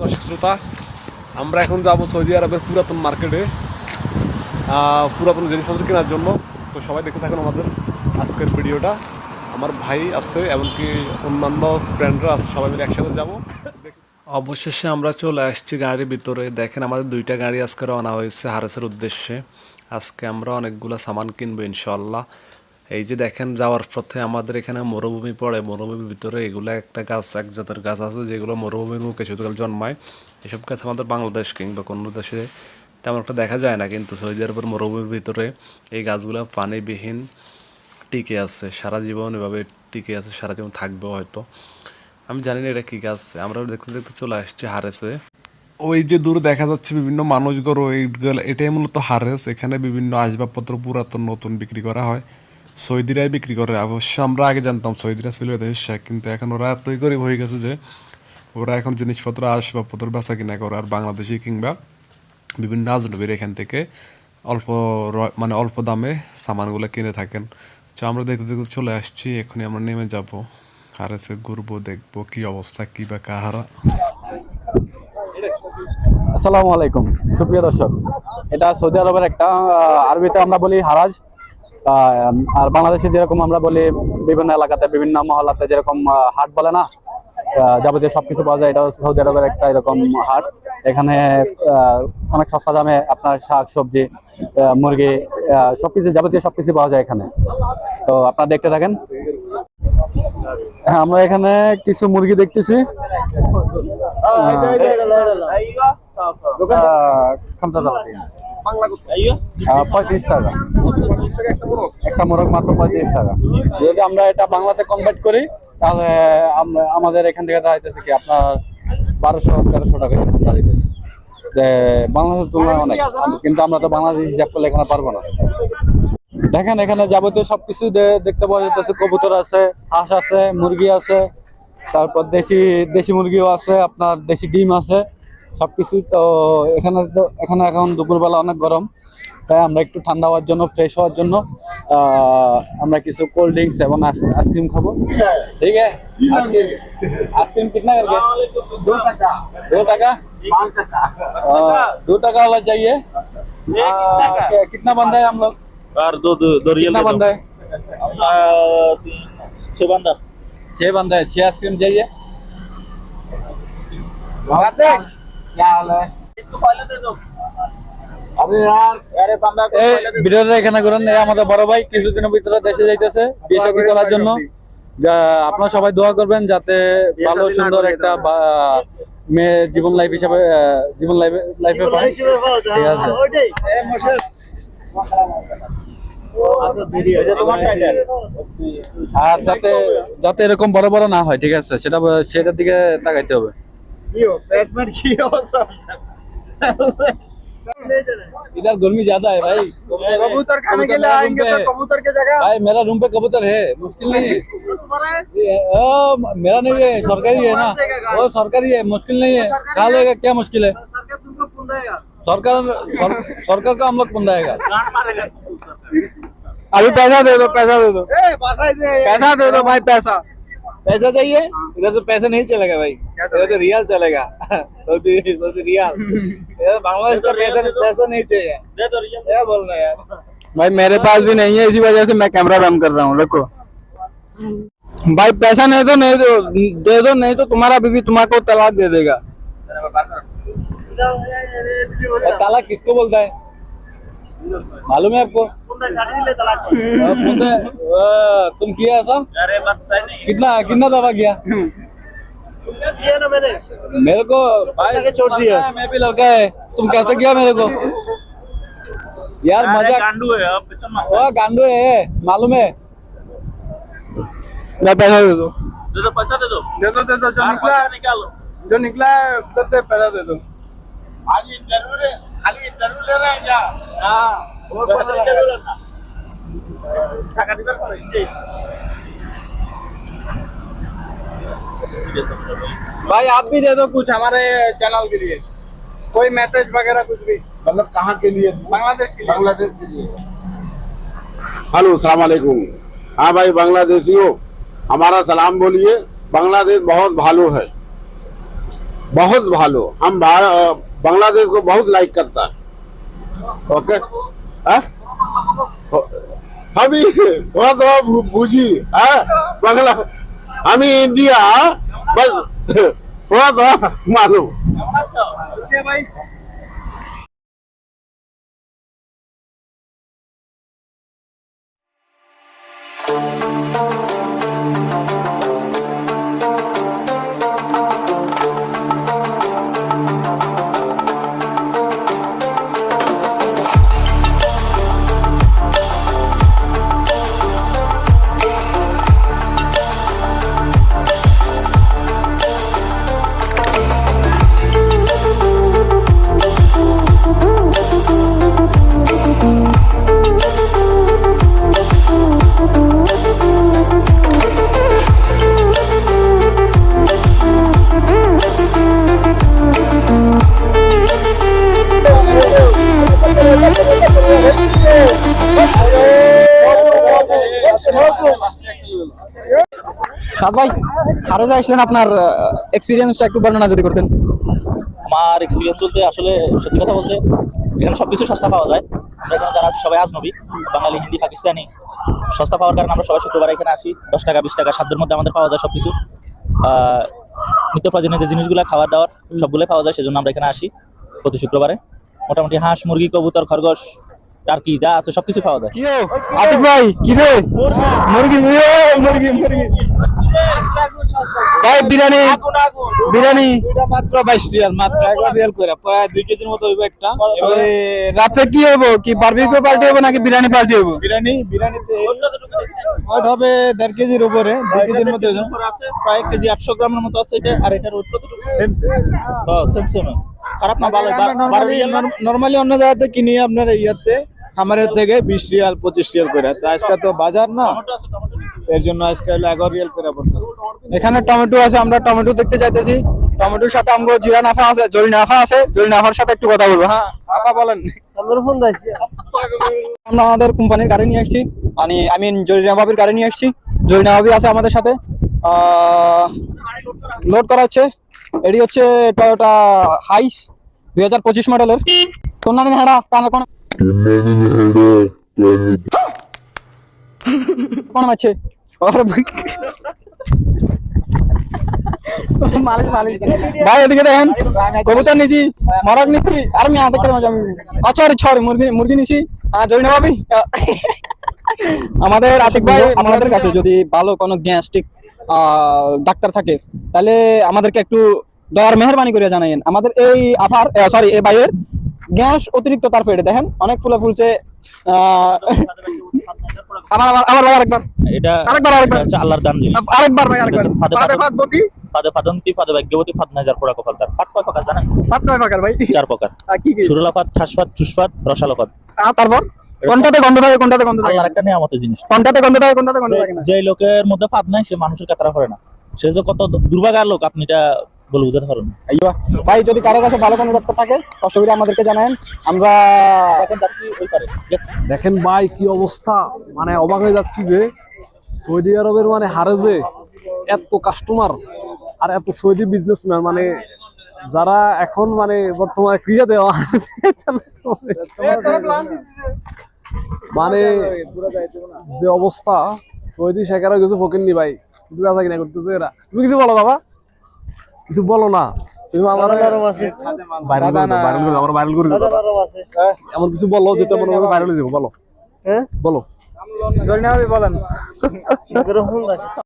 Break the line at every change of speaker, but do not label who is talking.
দর্শক শ্রোতা, আমরা এখন যাব সৌদি আরবের পুরাতন মার্কেটে পুরাতন জিনিসপত্র কেনার জন্য। তো সবাই দেখে থাকুন আমাদের আজকের ভিডিওটা। আমার ভাই আছে, এমনকি অন্যান্য ব্র্যান্ডরা আছে, সবাই মিলে একসাথে যাব। অবশেষে আমরা চলে আসছি গাড়ির ভিতরে। দেখেন আমাদের দুইটা গাড়ি আজকে রওনা হয়েছে হারেসের উদ্দেশ্যে। আজকে আমরা অনেকগুলো সামান কিনবো ইনশাল্লাহ এই যে দেখেন, যাওয়ার পথে আমাদের এখানে মরুভূমি পড়ে। মরুভূমির ভিতরে এগুলো একটা গাছ, এক জাতের গাছ আছে যেগুলো মরুভূমির মুখে শুধুকাল জন্মায়। এসব গাছ আমাদের বাংলাদেশ কিংবা কোনো দেশে তেমন একটা দেখা যায় না, কিন্তু সৌদি আরবের মরুভূমির ভিতরে এই গাছগুলো পানিবিহীন টিকে আছে। সারা জীবন এভাবে টিকে আছে, সারা জীবন থাকবে হয়তো। আমি জানি না এটা কি গাছ। আমরা দেখতে দেখতে চলে আসছি হারেসে। ওই যে দূরে দেখা যাচ্ছে বিভিন্ন মানুষগুলো এইগুলো এটাই মূলত হারেস। এখানে বিভিন্ন আসবাবপত্র পুরাতন, নতুন বিক্রি করা হয়। সৌদিরাই বিক্রি করে। অবশ্য আমরা আগে জানতাম সৌদিরা ছিল শেখ, কিন্তু এখন ওরা এতই গরিব হয়ে গেছে যে ওরা এখন জিনিসপত্র, আসবাবপত্র বেচা কিনা করে, আর বাংলাদেশি কিংবা বিভিন্ন আজনবীর এখান থেকে অল্প মানে অল্প দামে সামানগুলো কিনে থাকেন। তো আমরা দেখতে দেখতে চলে আসছি, এখনই আমরা নেমে যাব। আর এসে ঘুরবো, দেখব কি অবস্থা, কি বা কাহারা।
আসসালামু আলাইকুম, সুপ্রিয় দর্শক। এটা সৌদি আরবের একটা আরবিতে আমরা বলি হারাজ। আর বাংলাদেশে যেরকম আমরা বলি বিভিন্ন এলাকাতে, বিভিন্ন মহল্লাতে যেরকম হাট বলে না? যাবতীয় সবকিছু পাওয়া যায়। এটা সৌদি আরবের একটা এরকম হাট। এখানে অনেক সস্তা দামে আপনার শাক, সবজি মুরগি সবকিছু, যাবতীয় সবকিছু পাওয়া যায় এখানে। তো আপনারা দেখতে থাকেন। হ্যাঁ আমরা এখানে কিছু মুরগি দেখতেছি। পঁয়ত্রিশ টাকা। একটা মোরগ মাত্র পঁয়ত্রিশ টাকা। যদি আমরা এটা বাংলাতে কনভার্ট করি, তাহলে আমাদের এখান থেকে দাঁড়াইতেছে কি আপনার বারোশো, তেরোশো টাকা দাঁড়াইতেছে। বাংলাদেশের তুলনায় অনেক। কিন্তু আমরা তো বাংলাদেশ হিসাব করলে এখানে পারব না। দেখেন, এখানে যাবতীয় সবকিছু দেখতে পাওয়া যাচ্ছে কবুতর আছে, হাঁস আছে, মুরগি আছে। তারপর দেশি দেশি মুরগিও আছে, আপনার দেশি ডিম আছে। সবকিছু তো এখানে তো এখানে এখন দুপুরবেলা অনেক গরম তাই আমরা একটু ঠান্ডা হওয়ার জন্য ফ্রেশ হওয়ার জন্য আহ, আমরা কিছু কোল্ড ড্রিঙ্কস এবং আইস- আইসক্রিম খাবো ঠিক আছে আইসক্রিম आइसक्रीम कितना करके दो टका दो टका आ, दो टका वाला चाहिए आ, क्या- कितना बंदा है हम लोग
और दो दो दो रियल
कितना बंदा है
छह बंदा
छह बंदा है छह आइसक्रीम चाहिए क्या हाल है
इसको पहले दे दो अबे यार अरे बंदा को
এই
पहले दे
ভিডিওটা এখানে করেন এই আমাদের বড় ভাই কিছুদিনের ভিতরে দেশে যাইতেছে বিয়ে শাদী করার জন্য যা আপনারা সবাই দোয়া করবেন যাতে ভালো সুন্দর একটা বা- মেয়ে জীবন লাইফ হিসাবে আহ, জীবন লাইফে লাইফে পায় ঠিক আছে
ये तुम्हारा टाइटल
আর যাতে যাতে এরকম বড় বড় না হয় ঠিক আছে সেটা সেটার দিকে তাকাইতে হবে
की हो
इधर गर्मी ज़्यादा है भाई।
कबूतर खाने के लिए आएँगे तो कबूतर की जगह।
भाई मेरा रूम पे कबूतर है मुश्किल नहीं है। मेरा नहीं है सरकारी है ना। वो सरकारी है मुश्किल नहीं है। खा लेगा क्या मुश्किल है?
सरकार
सरकार का हम लोग पुंदाएगा। अभी पैसा दे दो पैसा दे दो। पैसा दे दो भाई पैसा।
पैसा चाहिए? इधर से पैसे नहीं चलेगा भाई। इधर तो रियल चलेगा। Saudi Saudi riyal. इधर बांग्लादेश का पैसा पैसा नहीं चाहिए। दे दो रियल। क्या बोल रहे हैं? यार
भाई मेरे पास भी नहीं है इसी वजह से मैं कैमरा बंद कर रहा हूँ देखो भाई पैसा नहीं तो नहीं दो दे दो नहीं तो तुम्हारा बीवी तुम्हारे तलाक दे देगा। तलाक किसको बोलता है? मालूम है आपको? अ, तुम किया ऐसा?
अरे
कितना कितना दफ़ा किया?
किया ना मैंने।
मेरे को भाई
छोड़ दिया।
है, मैं भी लड़का है। तुम कैसे किया मेरे को? यार मज़ा
गांडू है अब
गांडू है मालूम है। मैं पैसा दे दो।
दे दो पैसा दे दो।
दे दो दे दो जो निकला
निकालो।
जो निकला है उधर से पैसा दे दो।
आज इंटरव्यू खाली इंटरव्यू ले रहे हैं क्या? हाँ और पैसा इंटरव्यू लेना টাকা দিবেন পরে
भाई आप भी दे दो कुछ हमारे चैनल के लिए कोई मैसेज वगैरह कुछ भी
मतलब कहाँ के लिए
बांग्लादेश के लिए
बांग्लादेश के लिए हेलो सलाम वालेकुम हाँ भाई बांग्लादेशियों हमारा सलाम बोलिए बांग्लादेश बहुत भालो है बहुत भालो हम भा- बांग्लादेश को बहुत लाइक करता है ओके हाँ? আমি কথা বুঝি হ্যাঁ? বাংলা আমি ইন্ডিয়া বাস
সাদ ভাই আরও যে আসছেন আপনার এক্সপিরিয়েন্সটা একটু বর্ণনা যদি করতেন।
আমার এক্সপিরিয়েন্স বলতে আসলে সত্যি কথা বলতে এখানে সবকিছু সস্তা পাওয়া যায়। আমরা এখানে যারা আছি সবাই আজনবী বাঙালি হিন্দি পাকিস্তানি। সস্তা পাওয়ার কারণে আমরা সবাই শুক্রবার এখানে আসি। দশ টাকা বিশ টাকা সাধ্যের মধ্যে আমাদের পাওয়া যায় সবকিছু। আহ, নিত্য প্রয়োজনীয় যে জিনিসগুলো খাবার দাওয়ার সবগুলোই পাওয়া যায় সেজন্য আমরা এখানে আসি প্রতি শুক্রবারে। মোটামুটি হাঁস মুরগি কবুতর খরগোশ টার্কি যা আছে সবকিছু পাওয়া যায়।
আতিক ভাই কি রে? মুরগি মুরগি মুরগি মুরগি। ভাই বিরিয়ানি। বিরিয়ানি।
মাত্র বাইশ রিয়াল মাত্র একবার রিয়াল করে প্রায় দুই কেজির মতো হইবে একটা।
রাতে কি হব কি বারবিকিউ পার্টি হবে নাকি বিরিয়ানি পার্টি হবে
বিরিয়ানি বিরিয়ানিতে ওয়েট হবে দেড় কেজির উপরে দুই কেজির মধ্যে
আছে? প্রায় এক কেজি আটশো গ্রামের মতো আছে এটা আর এটার ওয়েট কতটুকু
সেম সেম।
Same same. খারাপ না ভালো বারো রিয়াল না?
নর্মালি অন্য জায়গাতে কিনি আপনার ইয়াতে খামারের থেকে বিশ রিয়াল পঁচিশ রিয়াল করে। তো আজকে তো বাজার না। এর জন্য আজকে হলো এগারো রিয়াল করে পড়তেছে
এখানে টমেটো আছে আমরা টমেটো দেখতে চাইতেছি টমেটোর সাথে আমগো জিরা নাফা আছে জরি নাফা আছে। জরি নাফার সাথে একটু কথা বলব হ্যাঁ? আপা বলেন। আমরা আমাদের কোম্পানির গাড়ি নিয়ে আসছি। মানে আই মিন জরিনা ভাবির গাড়ি নিয়ে আসছি। জরিনা ভাবি আছে আমাদের সাথে। লোড করা হচ্ছে। এটি হচ্ছে টয়োটা হাইস দুই হাজার পঁচিশ মডেলের তোর নাম হেডা কোন কোন আছে ওর মালিক মালিক ভাই এদিকে দেখেন কবুতর নিছি মরক নিছি আর আমি আতে করে আমি আরে ছড় মুরগি মুরগি নিছি জয় না ভাবি আমাদের আতিক ভাই আমাদের কাছে যদি ভালো কোনো গ্যাস্ট্রিক ডাক্তার থাকে তাহলে আমাদেরকে একটু দয়ার মেহরবানি করে জানাইন আমাদের এই আফার সরি এই ভাইয়ের গ্যাস অতিরিক্ত তার পেটে দেখেন অনেক ফুলে ফুলছে আহ, আবার আবার আরেকবার
এটা
আরেকবার, আরেকবার।
হচ্ছে আল্লাহর দান জিনিস।
আরেকবার ভাই আরেকবার।
ফাদে
ফাদে
ফাদে।
ফাদ বকি
ফাদে ফাদন্তি ফাদে ভাগ্যবতী ফাদ নাজার পোড়া কপাল তার। ফাদ কয় প্রকার জানেন?
ফাদ কয় প্রকার ভাই।
চার প্রকার।
কি কি?
সুরলা ফাদ ঠাসফাদ ঠুসফাদ রসালো
তারপর? কোনটাতে গন্ধ থাকে কোনটাতে গন্ধ থাকে?
আল্লাহর একটা নিয়ামতের জিনিস।
কোনটাতে গন্ধ থাকে কোনটাতে গন্ধ থাকে না?
যে লোকের মধ্যে ফাদ নাই সে মানুষের কাতারা করে না। সে যে কত দুর্ভাগার লোক আপনি এটা বলে বুঝাতে পারেন
ভাই যদি কারও কাছে ভালো কোনো ডাক্তার থাকে অসুবিধা আমাদেরকে জানান আমরা
এখন যাচ্ছি ওই পারে।
দেখেন ভাই কি অবস্থা। মানে অবাক হয়ে যাচ্ছি যে সৌদি আরবের মানে হারে যে এত কাস্টমার আর এত সৌদি বিজনেসম্যান মানে যারা এখন মানে বর্তমানে ক্রিয়া দেওয়া মানে যে অবস্থা সৌদি শেখারও কিছু ফকিরনি ভাই তুমি আছে কিনা করতেছে এরা। তুমি কিছু বলো বাবা। কিছু বলো না। তুমি আমার ভাইরাল করে এমন কিছু বলো যেটা মনে হয়? ভাইরাল হয়ে যাব বলো। বলো।
জরিনা বলেন।